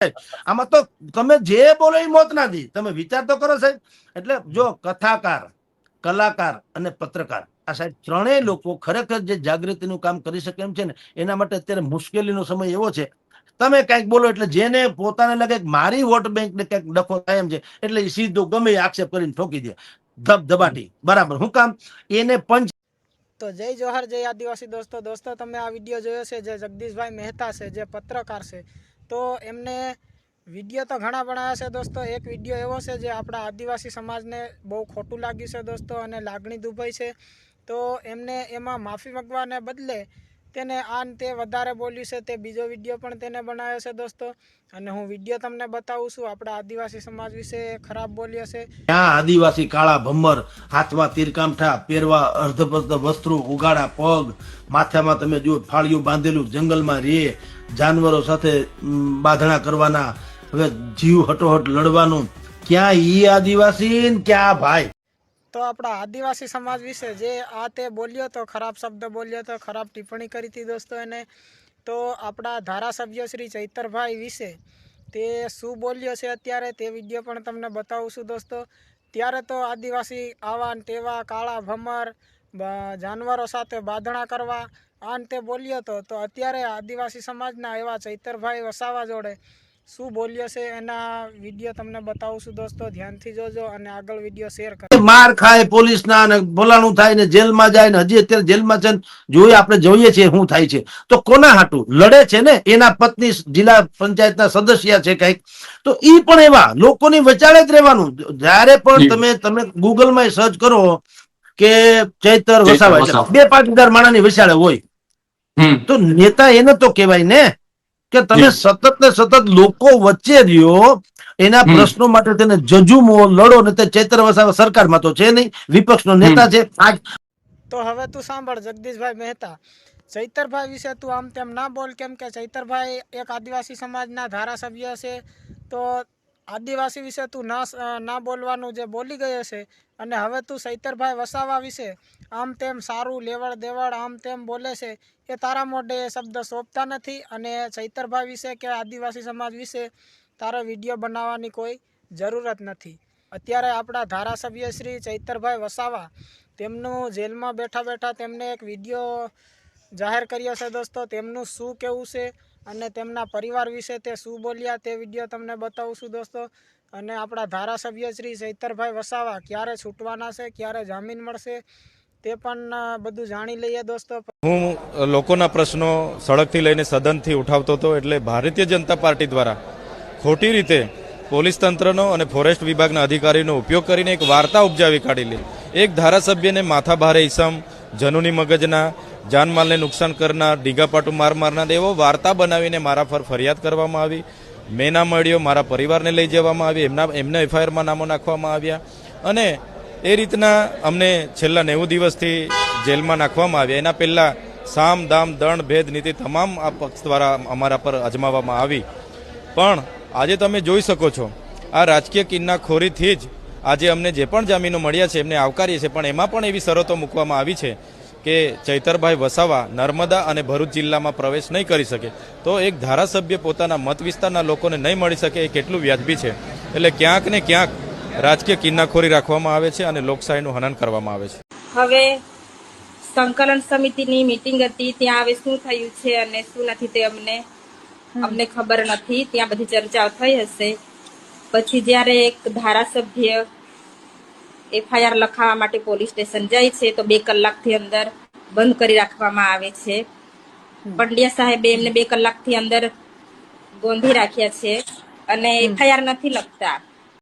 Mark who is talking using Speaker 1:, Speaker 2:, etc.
Speaker 1: આમાં તો તમે જે બોલો એ મોત નથી તમે વિચાર તો કરો સાહેબ. એટલે જો કથાકાર, કલાકાર અને પત્રકાર, આ સાહેબ ત્રણેય લોકો ખરેખર જે જાગૃતિનું કામ કરી શકે એમ છે ને, એના માટે અત્યારે મુશ્કેલીનો સમય એવો છે. તમે કંઈક બોલો એટલે જેને પોતાને લાગે મારી વોટ બેંક ને કંઈક ડખો થાય એમ છે, એટલે એ સીધો ગમે આક્ષેપ કરીને ઠોકી દે. ધબ ધબાટી. બરાબર. હું કામ? એને પંચ
Speaker 2: તો જય જોહર, જય આદિવાસી દોસ્તો. દોસ્તો, તમે આ વીડિયો જોયો છે, જે જગદીશભાઈ મહેતા છે, જે પત્રકાર છે. તો એમને વીડિયો તો ઘણા બનાવ્યા છે દોસ્તો. એક વીડિયો એવો છે જે આપણા આદિવાસી સમાજને બહુ ખોટું લાગ્યું છે દોસ્તો અને લાગણી દુભાઈ છે. તો એમને એમાં માફી માગવાને બદલે તેને આ તે વધારે બોલ્યું છે, તે બીજો વીડિયો પણ તેને બનાવ્યો છે દોસ્તો. અને હું વીડિયો તમને બતાવું છું, આપણા આદિવાસી સમાજ વિશે ખરાબ બોલ્યો છે.
Speaker 1: ત્યાં આદિવાસી કાળા ભમ્મર હાથમાં તીરકામઠા, પહેરવા અર્ધપર્ધ વસ્ત્રો, ઉગાડા પગ, માથામાં તમે જુઓ ફાળિયું બાંધેલું, જંગલમાં રે, જાનવરો સાથે બાંધણા કરવાના, હવે જીવ હટોહટ લડવાનું. ક્યાં ઈ આદિવાસી ક્યાં ભાઈ?
Speaker 2: તો આપણા આદિવાસી સમાજ વિશે જે આ તે બોલ્યો તો, ખરાબ શબ્દ બોલ્યો તો, ખરાબ ટિપ્પણી કરી હતી દોસ્તો એને, તો આપણા ધારાસભ્ય શ્રી ચૈતરભાઈ વિશે તે શું બોલ્યો છે અત્યારે તે વીડિયો પણ તમને બતાવું છું દોસ્તો. ત્યારે તો આદિવાસી આવા તેવા કાળા ભમર જાનવરો સાથે બાંધણા કરવા આ તે બોલ્યો હતો તો અત્યારે આદિવાસી સમાજના એવા ચૈતરભાઈ વસાવા જોડે શું બોલ્યો છે એના વીડિયો તમને બતાવું છું દોસ્તો. ધ્યાનથી જોજો અને આગળ વીડિયો શેર કરો.
Speaker 1: માર ખાય પોલીસના અને બોલાણું થાય ને જેલમાં જાય ને હજી અત્યારે જેલમાં છે જોઈએ આપણે જોઈએ છીએ શું થાય છે. તો કોના હાટું? લડે છે ને એના પત્ની જિલ્લા પંચાયતના સદસ્ય છે કંઈક. તો ઈ પણ એવા લોકોની વચાળે જ રહેવાનું. જ્યારે પણ. તમે તમે ગૂગલમાં સર્ચ કરો કે ચૈતર
Speaker 3: વસાવાય
Speaker 1: વસાવા બે પાંચ હજાર માણાની વિશાળે હોય. તો નેતા એને તો કહેવાય ને. કે તમે સતત ને સતત લોકો વચ્ચે રહ્યો એના પ્રશ્નો માટે તેને જજુમો લડો ને તે ચૈત્ર વસાવા સરકારમાં તો છે નહીં વિપક્ષનો નેતા છે. આજ
Speaker 2: તો હવે તું સાંભળ જગદીશભાઈ મહેતા ચૈતરભાઈ વિશે તું આમ તેમ ના બોલ કેમ કે ચૈતરભાઈ એક આદિવાસી સમાજના ધારાસભ્ય છે તો આદિવાસી વિશે તું ના ના બોલવાનું જે બોલી ગયો છે અને હવે તું ચૈતરભાઈ વસાવા વિશે આમ તેમ સારું લેવડ દેવડ આમ તેમ બોલે છે, એ તારા મોઢે એ શબ્દ સોંપતા નથી અને ચૈતરભાઈ વિશે કે આદિવાસી સમાજ વિશે તારે વીડિયો બનાવવાની કોઈ જરૂરત નથી. અત્યારે આપણા ધારાસભ્ય શ્રી ચૈતરભાઈ વસાવા તેમનું જેલમાં બેઠા બેઠા તેમને એક વીડિયો જાહેર કર્યો છે દોસ્તો, તેમનું શું કહેવું છે અને તેમના પરિવાર વિશે તે શું બોલ્યા તે વીડિયો તમને બતાવું છું દોસ્તો. અને આપણા ધારાસભ્ય શ્રી ચૈતરભાઈ વસાવા ક્યારે છૂટવાના છે, ક્યારે જામીન મળશે, તે પણ બધું જાણી લઈએ દોસ્તો.
Speaker 4: હું લોકોના પ્રશ્નો સડકથી લઈને સદનથી ઉઠાવતો હતો એટલે ભારતીય જનતા પાર્ટી દ્વારા ખોટી રીતે પોલીસ તંત્રનો અને ફોરેસ્ટ વિભાગના અધિકારીનો ઉપયોગ કરીને એક વાર્તા ઉપજાવી કાઢેલી એક ધારાસભ્યને માથા ભારે ઈસમ, જનુની મગજના જાનમાલને નુકસાન કરનાર ડીગાપાટું માર મારનાર એવો વાર્તા બનાવીને મારા પર ફરિયાદ કરવામાં આવી. મેં ના મળ્યો, મારા પરિવારને લઈ જવામાં આવી, એમના એમના એફઆઈઆરમાં નામો નાખવામાં આવ્યા. અને એ રીતના અમને છેલ્લા નેવું દિવસથી જેલમાં નાખવામાં આવ્યા. એના પહેલાં સામ, દામ, દંડ, ભેદ, નીતિ તમામ આ પક્ષ દ્વારા અમારા પર અજમાવવામાં આવી. પણ આજે તમે જોઈ શકો છો, આ રાજકીય કિન્નાખોરીથી જ આજે અમને જે પણ જામીનો મળ્યા છે, એમને આવકારીએ છીએ. પણ એમાં પણ એવી શરતો મૂકવામાં આવી છે કે ચૈતરભાઈ વસાવા નર્મદા અને ભરૂચ જિલ્લામાં પ્રવેશ નહીં કરી શકે તો એક ધારાસભ્ય પોતાના મત વિસ્તારના લોકોને નહીં મળી શકે એ કેટલું વ્યાજબી છે. એટલે ક્યાંક ને ક્યાંક રાજકીય કિન્નાખોરી રાખવામાં આવે છે અને લોકશાહીનું હનન કરવામાં આવે છે.
Speaker 5: હવે સંકલન સમિતિની મીટિંગ હતી ત્યાં હવે શું થયું છે અને શું નથી તે અમને અમને ખબર નથી. ત્યાં બધી ચર્ચાઓ થઈ હશે. પછી જ્યારે એક ધારાસભ્ય એફઆઈઆર લખાવવા માટે પોલીસ સ્ટેશન જાય છે તો બે કલાકથી અંદર બંધ કરી રાખવામાં આવે છે. પંડ્યા સાહેબે એમને બે કલાકથી અંદર ગોંધી રાખ્યા છે અને એફઆઈઆર નથી લખતા.